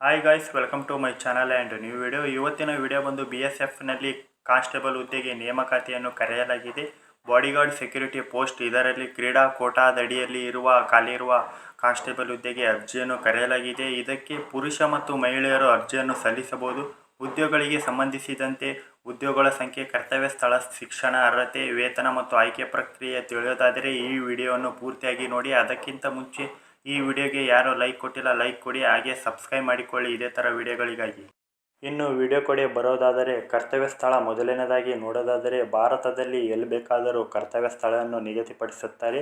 Hi guys welcome to my channel and new video ಇವತ್ತಿನ video ಬಂದು B S ಎಫ್ನಲ್ಲಿ constable ಹುದ್ದೆಗೆ ನೇಮಕಾತಿಯನ್ನು ಕರೆಯಲಾಗಿದೆ. ಬಾಡಿಗಾರ್ಡ್ ಸೆಕ್ಯೂರಿಟಿ ಪೋಸ್ಟ್ ಇದರಲ್ಲಿ ಕ್ರೀಡಾ ಕೋಟಾದಡಿಯಲ್ಲಿ ಇರುವ, ಖಾಲಿ ಇರುವ ಕಾನ್ಸ್ಟೇಬಲ್ ಹುದ್ದೆಗೆ ಅರ್ಜಿಯನ್ನು ಕರೆಯಲಾಗಿದೆ. ಇದಕ್ಕೆ ಪುರುಷ ಮತ್ತು ಮಹಿಳೆಯರು ಅರ್ಜಿಯನ್ನು ಸಲ್ಲಿಸಬಹುದು. ಉದ್ಯೋಗಗಳಿಗೆ ಸಂಬಂಧಿಸಿದಂತೆ ಉದ್ಯೋಗಗಳ ಸಂಖ್ಯೆ, ಕರ್ತವ್ಯ ಸ್ಥಳ, ಶಿಕ್ಷಣ, ಅರ್ಹತೆ, ವೇತನ ಮತ್ತು ಆಯ್ಕೆ ಪ್ರಕ್ರಿಯೆ ತಿಳಿಯೋದಾದರೆ ಈ ವಿಡಿಯೋವನ್ನು ಪೂರ್ತಿಯಾಗಿ ನೋಡಿ. ಅದಕ್ಕಿಂತ ಮುಂಚೆ ಈ ವಿಡಿಯೋಗೆ ಯಾರು ಲೈಕ್ ಕೊಟ್ಟಿಲ್ಲ, ಲೈಕ್ ಕೊಡಿ, ಹಾಗೆ ಸಬ್ಸ್ಕ್ರೈಬ್ ಮಾಡಿಕೊಳ್ಳಿ. ಇದೇ ಥರ ವಿಡಿಯೋಗಳಿಗಾಗಿ. ಇನ್ನು ವಿಡಿಯೋ ಕೊಡಿ ಬರೋದಾದರೆ ಕರ್ತವ್ಯ ಸ್ಥಳ ಮೊದಲನೇದಾಗಿ ನೋಡೋದಾದರೆ ಭಾರತದಲ್ಲಿ ಎಲ್ಲಿ ಬೇಕಾದರೂ ಕರ್ತವ್ಯ ಸ್ಥಳವನ್ನು ನಿಗದಿಪಡಿಸುತ್ತಾರೆ.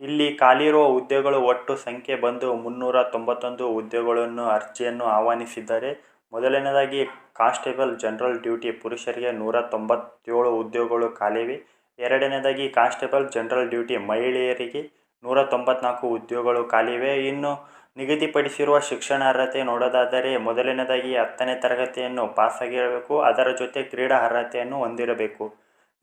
ಇಲ್ಲಿ ಖಾಲಿ ಇರುವ ಹುದ್ದೆಗಳು ಒಟ್ಟು ಸಂಖ್ಯೆ ಬಂದು ಮುನ್ನೂರ ತೊಂಬತ್ತೊಂದು ಹುದ್ದೆಗಳನ್ನು ಅರ್ಜಿಯನ್ನು ಆಹ್ವಾನಿಸಿದ್ದಾರೆ. ಮೊದಲನೇದಾಗಿ ಕಾನ್ಸ್ಟೇಬಲ್ ಜನರಲ್ ಡ್ಯೂಟಿ ಪುರುಷರಿಗೆ ನೂರ ತೊಂಬತ್ತೇಳು ಹುದ್ದೆಗಳು ಖಾಲಿವೆ. ಎರಡನೇದಾಗಿ ಕಾನ್ಸ್ಟೇಬಲ್ ಜನರಲ್ ಡ್ಯೂಟಿ ಮಹಿಳೆಯರಿಗೆ ನೂರ ತೊಂಬತ್ನಾಲ್ಕು ಹುದ್ದೆಗಳು ಖಾಲಿವೆ. ಇನ್ನು ನಿಗದಿಪಡಿಸಿರುವ ಶಿಕ್ಷಣ ಅರ್ಹತೆ ನೋಡೋದಾದರೆ ಮೊದಲನೇದಾಗಿ ಹತ್ತನೇ ತರಗತಿಯನ್ನು ಪಾಸಾಗಿರಬೇಕು. ಅದರ ಜೊತೆ ಕ್ರೀಡಾ ಅರ್ಹತೆಯನ್ನು ಹೊಂದಿರಬೇಕು.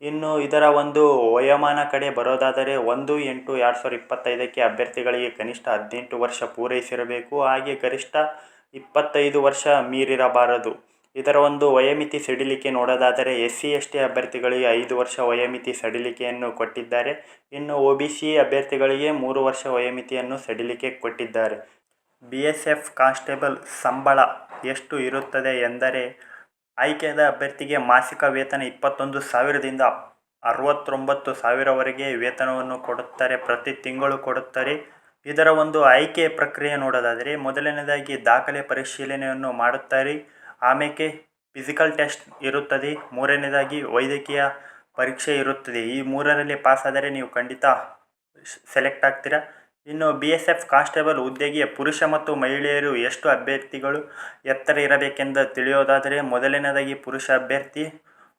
ಇನ್ನು ಇದರ ಒಂದು ವಯೋಮಾನ ಕಡೆ ಬರೋದಾದರೆ ಒಂದು ಎಂಟು ಎರಡು ಸಾವಿರದ ಇಪ್ಪತ್ತೈದಕ್ಕೆ ಅಭ್ಯರ್ಥಿಗಳಿಗೆ ಕನಿಷ್ಠ ಹದಿನೆಂಟು ವರ್ಷ ಪೂರೈಸಿರಬೇಕು. ಹಾಗೆ ಗರಿಷ್ಠ ಇಪ್ಪತ್ತೈದು ವರ್ಷ ಮೀರಿರಬಾರದು. ಇದರ ಒಂದು ವಯೋಮಿತಿ ಸಡಿಲಿಕೆ ನೋಡೋದಾದರೆ ಎಸ್ ಸಿ ಎಸ್ ಟಿ ಅಭ್ಯರ್ಥಿಗಳಿಗೆ ಐದು ವರ್ಷ ವಯೋಮಿತಿ ಸಡಿಲಿಕೆಯನ್ನು ಕೊಟ್ಟಿದ್ದಾರೆ. ಇನ್ನು ಒ ಬಿ ಸಿ ಅಭ್ಯರ್ಥಿಗಳಿಗೆ ಮೂರು ವರ್ಷ ವಯೋಮಿತಿಯನ್ನು ಸಡಿಲಿಕೆ ಕೊಟ್ಟಿದ್ದಾರೆ. ಬಿ ಎಸ್ ಎಫ್ ಕಾನ್ಸ್ಟೇಬಲ್ ಸಂಬಳ ಎಷ್ಟು ಇರುತ್ತದೆ ಎಂದರೆ, ಆಯ್ಕೆಯಾದ ಅಭ್ಯರ್ಥಿಗೆ ಮಾಸಿಕ ವೇತನ ಇಪ್ಪತ್ತೊಂದು ಸಾವಿರದಿಂದ ಅರವತ್ತೊಂಬತ್ತು ಸಾವಿರವರೆಗೆ ವೇತನವನ್ನು ಕೊಡುತ್ತಾರೆ, ಪ್ರತಿ ತಿಂಗಳು ಕೊಡುತ್ತಾರೆ. ಇದರ ಒಂದು ಆಯ್ಕೆ ಪ್ರಕ್ರಿಯೆ ನೋಡೋದಾದರೆ, ಮೊದಲನೇದಾಗಿ ದಾಖಲೆ ಪರಿಶೀಲನೆಯನ್ನು ಮಾಡುತ್ತಾರೆ. ಆಮೇಲೆ ಫಿಸಿಕಲ್ ಟೆಸ್ಟ್ ಇರುತ್ತದೆ. ಮೂರನೇದಾಗಿ ವೈದ್ಯಕೀಯ ಪರೀಕ್ಷೆ ಇರುತ್ತದೆ. ಈ ಮೂರರಲ್ಲಿ ಪಾಸಾದರೆ ನೀವು ಖಂಡಿತ ಸೆಲೆಕ್ಟ್ ಆಗ್ತೀರಾ? ಇನ್ನು ಬಿ ಎಸ್ ಎಫ್ ಕಾನ್ಸ್ಟೇಬಲ್ ಹುದ್ದೆಗೆ ಪುರುಷ ಮತ್ತು ಮಹಿಳೆಯರು ಎಷ್ಟು ಅಭ್ಯರ್ಥಿಗಳು ಎತ್ತರ ಇರಬೇಕೆಂದು ತಿಳಿಯೋದಾದರೆ ಮೊದಲನೇದಾಗಿ ಪುರುಷ ಅಭ್ಯರ್ಥಿ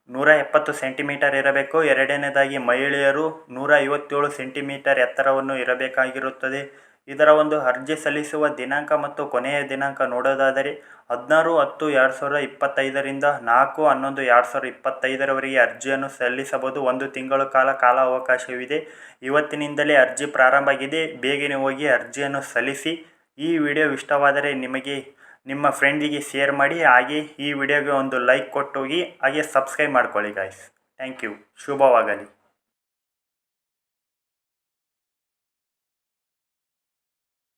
ನೂರ ಎಪ್ಪತ್ತು ಸೆಂಟಿಮೀಟರ್ ಇರಬೇಕು. ಎರಡನೇದಾಗಿ ಮಹಿಳೆಯರು ನೂರ ಐವತ್ತೇಳು ಸೆಂಟಿಮೀಟರ್ ಎತ್ತರವನ್ನು ಇರಬೇಕಾಗಿರುತ್ತದೆ. ಇದರ ಒಂದು ಅರ್ಜಿ ಸಲ್ಲಿಸುವ ದಿನಾಂಕ ಮತ್ತು ಕೊನೆಯ ದಿನಾಂಕ ನೋಡೋದಾದರೆ ಹದಿನಾರು ಹತ್ತು ಎರಡು ಸಾವಿರದ ಇಪ್ಪತ್ತೈದರಿಂದ ನಾಲ್ಕು ಹನ್ನೊಂದು ಎರಡು ಸಾವಿರದ ಇಪ್ಪತ್ತೈದರವರೆಗೆ ಅರ್ಜಿಯನ್ನು ಸಲ್ಲಿಸಬಹುದು. ಒಂದು ತಿಂಗಳ ಕಾಲ ಕಾಲ ಅವಕಾಶವಿದೆ ಇವತ್ತಿನಿಂದಲೇ ಅರ್ಜಿ ಪ್ರಾರಂಭ ಆಗಿದೆ. ಬೇಗನೆ ಹೋಗಿ ಅರ್ಜಿಯನ್ನು ಸಲ್ಲಿಸಿ. ಈ ವಿಡಿಯೋ ಇಷ್ಟವಾದರೆ ನಿಮಗೆ, ನಿಮ್ಮ ಫ್ರೆಂಡಿಗೆ ಶೇರ್ ಮಾಡಿ. ಹಾಗೆ ಈ ವಿಡಿಯೋಗೆ ಒಂದು ಲೈಕ್ ಕೊಟ್ಟೋಗಿ ಹಾಗೆ. ಸಬ್ಸ್ಕ್ರೈಬ್ ಮಾಡ್ಕೊಳ್ಳಿ ಗಾಯ್ಸ್ ಥ್ಯಾಂಕ್ ಯು. ಶುಭವಾಗಲಿ.